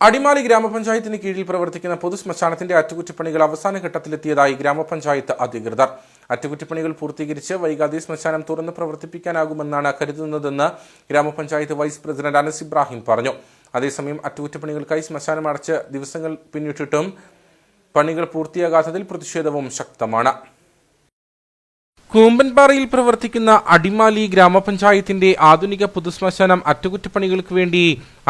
അടിമാലി ഗ്രാമപഞ്ചായത്തിന് കീഴിൽ പ്രവർത്തിക്കുന്ന പൊതു ശ്മശാനത്തിന്റെ അറ്റകുറ്റപ്പണികൾ അവസാന ഘട്ടത്തിലെത്തിയതായി ഗ്രാമപഞ്ചായത്ത് അധികൃതർ. അറ്റകുറ്റപ്പണികൾ പൂർത്തീകരിച്ച് വൈകാതെ ശ്മശാനം തുറന്ന് പ്രവർത്തിപ്പിക്കാനാകുമെന്നാണ് കരുതുന്നതെന്ന് ഗ്രാമപഞ്ചായത്ത് വൈസ് പ്രസിഡന്റ് അനസ് ഇബ്രാഹിം പറഞ്ഞു. അതേസമയം അറ്റകുറ്റപ്പണികൾക്കായി ശ്മശാനം അടച്ച് ദിവസങ്ങൾ പിന്നിട്ടിട്ടും പണികൾ പൂർത്തിയാകാത്തതിൽ പ്രതിഷേധവും ശക്തമാണ്. കൂമ്പൻപാറയിൽ പ്രവർത്തിക്കുന്ന അടിമാലി ഗ്രാമപഞ്ചായത്തിന്റെ ആധുനിക പൊതുശ്മശാനം അറ്റകുറ്റപ്പണികൾക്ക് വേണ്ടി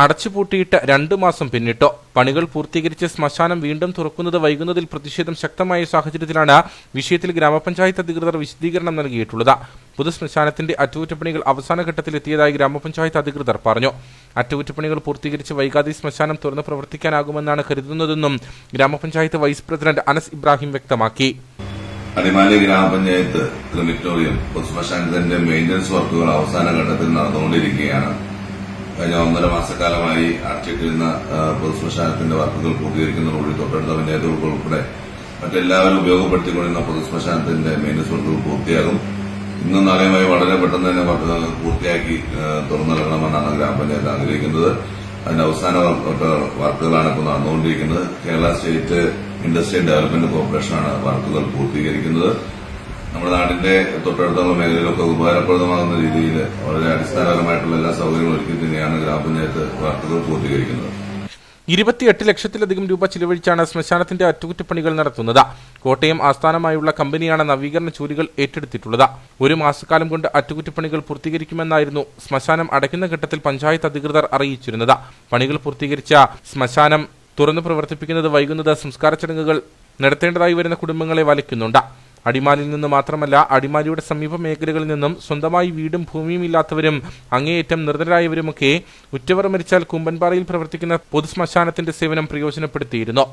അടച്ചുപൂട്ടിയിട്ട് രണ്ടു മാസം പിന്നിട്ടു. പണികൾ പൂർത്തീകരിച്ച് ശ്മശാനം വീണ്ടും തുറക്കുന്നത് വൈകുന്നതിൽ പ്രതിഷേധം ശക്തമായ സാഹചര്യത്തിലാണ് വിഷയത്തിൽ ഗ്രാമപഞ്ചായത്ത് അധികൃതർ വിശദീകരണം നൽകിയിട്ടുള്ളത്. പൊതുശ്മശാനത്തിന്റെ അറ്റകുറ്റപ്പണികൾ അവസാന ഘട്ടത്തിലെത്തിയതായി ഗ്രാമപഞ്ചായത്ത് അധികൃതർ പറഞ്ഞു. അറ്റകുറ്റപ്പണികൾ പൂർത്തീകരിച്ച് വൈകാതെ ശ്മശാനം തുറന്ന് പ്രവർത്തിക്കാനാകുമെന്നാണ് കരുതുന്നതെന്നും ഗ്രാമപഞ്ചായത്ത് വൈസ് പ്രസിഡന്റ് അനസ് ഇബ്രാഹിം വ്യക്തമാക്കി. അടിമാലി ഗ്രാമപഞ്ചായത്ത് ക്രിമിറ്റോറിയം പൊതുശ്മശാനത്തിന്റെ മെയിന്റനൻസ് വർക്കുകൾ അവസാന ഘട്ടത്തിൽ നടന്നുകൊണ്ടിരിക്കുകയാണ്. കഴിഞ്ഞ ഒന്നര മാസക്കാലമായി അടച്ചിട്ടിരുന്ന പൊതുശ്മശാനത്തിന്റെ വർക്കുകൾ പൂർത്തീകരിക്കുന്നതോടുകൂടി തൊട്ടടുത്ത പഞ്ചായത്തുകൾ ഉൾപ്പെടെ മറ്റെല്ലാവരും ഉപയോഗപ്പെടുത്തിക്കൊണ്ടിരുന്ന പൊതുശ്മശാനത്തിന്റെ മെയിന്റനൻസ് വർക്കുകൾ പൂർത്തിയാകും. ഇന്നും നാളെയുമായി വളരെ പെട്ടെന്ന് തന്നെ വർക്കുകൾ പൂർത്തിയാക്കി തുറന്നു നൽകണമെന്നാണ് ഗ്രാമപഞ്ചായത്ത് ആഗ്രഹിക്കുന്നത്. അതിന്റെ അവസാന വാർത്തകളാണ് ഇപ്പോൾ നടന്നുകൊണ്ടിരിക്കുന്നത്. കേരള സ്റ്റേറ്റ് ഇൻഡസ്ട്രിയൽ ഡെവലപ്മെന്റ് കോർപ്പറേഷനാണ് വാർത്തകൾ പൂർത്തീകരിക്കുന്നത്. നമ്മുടെ നാടിന്റെ തൊട്ടടുത്തുള്ള മേഖലയിലൊക്കെ ഉപകാരപ്രദമാകുന്ന രീതിയിൽ വളരെ അടിസ്ഥാനപരമായിട്ടുള്ള എല്ലാ സൗകര്യങ്ങളും ഒരുക്കി തന്നെയാണ് ഗ്രാമപഞ്ചായത്ത് വർക്കുകൾ പൂർത്തീകരിക്കുന്നത്. ഇരുപത്തിയെട്ട് ലക്ഷത്തിലധികം രൂപ ചിലവഴിച്ചാണ് ശ്മശാനത്തിന്റെ അറ്റകുറ്റപ്പണികൾ നടത്തുന്നത്. കോട്ടയം ആസ്ഥാനമായുള്ള കമ്പനിയാണ് നവീകരണ ജോലികൾ ഏറ്റെടുത്തിട്ടുള്ളത്. ഒരു മാസക്കാലം കൊണ്ട് അറ്റകുറ്റപ്പണികൾ പൂർത്തീകരിക്കുമെന്നായിരുന്നു ശ്മശാനം അടയ്ക്കുന്ന ഘട്ടത്തിൽ പഞ്ചായത്ത് അധികൃതർ അറിയിച്ചിരുന്നത്. പണികൾ പൂർത്തീകരിച്ച ശ്മശാനം തുറന്നു പ്രവർത്തിപ്പിക്കുന്നത് വൈകുന്നത് സംസ്കാര ചടങ്ങുകൾ നടത്തേണ്ടതായി വരുന്ന കുടുംബങ്ങളെ വലയ്ക്കുന്നുണ്ട്. അടിമാലിയിൽ നിന്ന് മാത്രമല്ല അടിമാലിയുടെ സമീപ മേഖലകളിൽ നിന്നും സ്വന്തമായി വീടും ഭൂമിയും ഇല്ലാത്തവരും അങ്ങേയറ്റം നിർദ്ധരായവരുമൊക്കെ ഉറ്റവർ മരിച്ചാൽ കുമ്പൻപാറയിൽ പ്രവർത്തിക്കുന്ന പൊതുശ്മശാനത്തിന്റെ സേവനം പ്രയോജനപ്പെടുത്തിയിരുന്നു.